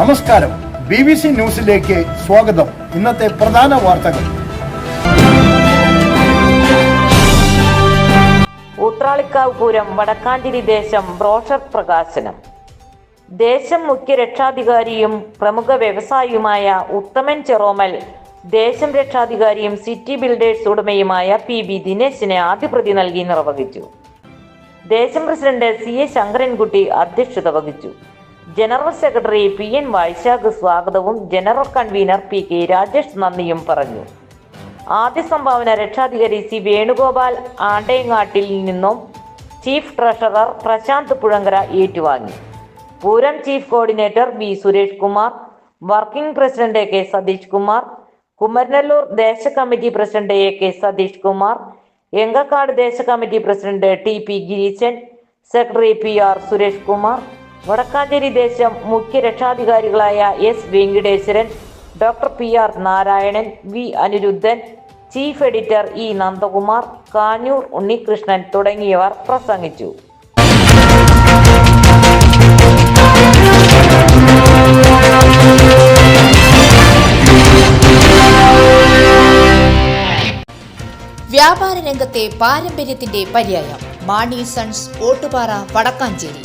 നമസ്കാരം. B B C ന്യൂസിലേക്ക് സ്വാഗതം. ഇന്നത്തെ പ്രധാന വാർത്തകൾ. ഊത്രാളിക്കാവ് പൂരം വടക്കാഞ്ചേരി ദേശം ബ്രോഷർ പ്രകാശനം. ദേശം മുഖ്യ രക്ഷാധികാരിയും പ്രമുഖ വ്യവസായിയുമായ ഉത്തമൻ ചെറോമൽ ദേശം രക്ഷാധികാരിയും സിറ്റി ബിൽഡേഴ്സ് ഉടമയുമായ പി ബി ദിനേശിന് ആദ്യപ്രതി നൽകി നിർവഹിച്ചു. ദേശം പ്രസിഡന്റ് സി എ ശങ്കരൻകുട്ടി അധ്യക്ഷത വഹിച്ചു. General secretary P N Vaishakh സ്വാഗതവും general convener P K Rajesh നന്ദിയും പറഞ്ഞു. ആദ്യ സംഭാവന രക്ഷാധികാരി സി വേണുഗോപാൽ ആണ്ടേങ്ങാട്ടിൽ നിന്നും ചീഫ് ട്രഷറർ പ്രശാന്ത് പുഴങ്കര ഏറ്റുവാങ്ങി. Pooram chief coordinator V Suresh Kumar working president K Satheesh Kumar Kumaranallur ദേശ committee president A K Satheesh Kumar Engakkad ദേശ committee president T P Gireeshan secretary P R Suresh Kumar Vadakkanchery ദേശം മുഖ്യ രക്ഷാധികാരികളായ S Venkiteswaran doctor P R Narayanan V Anirudhan chief editor E Nandakumar Kanjoor Unnikrishnan തുടങ്ങിയവർ പ്രസംഗിച്ചു. വ്യാപാര രംഗത്തെ പാരമ്പര്യത്തിന്റെ പര്യായം. Mani sons Ottupara Vadakkanchery.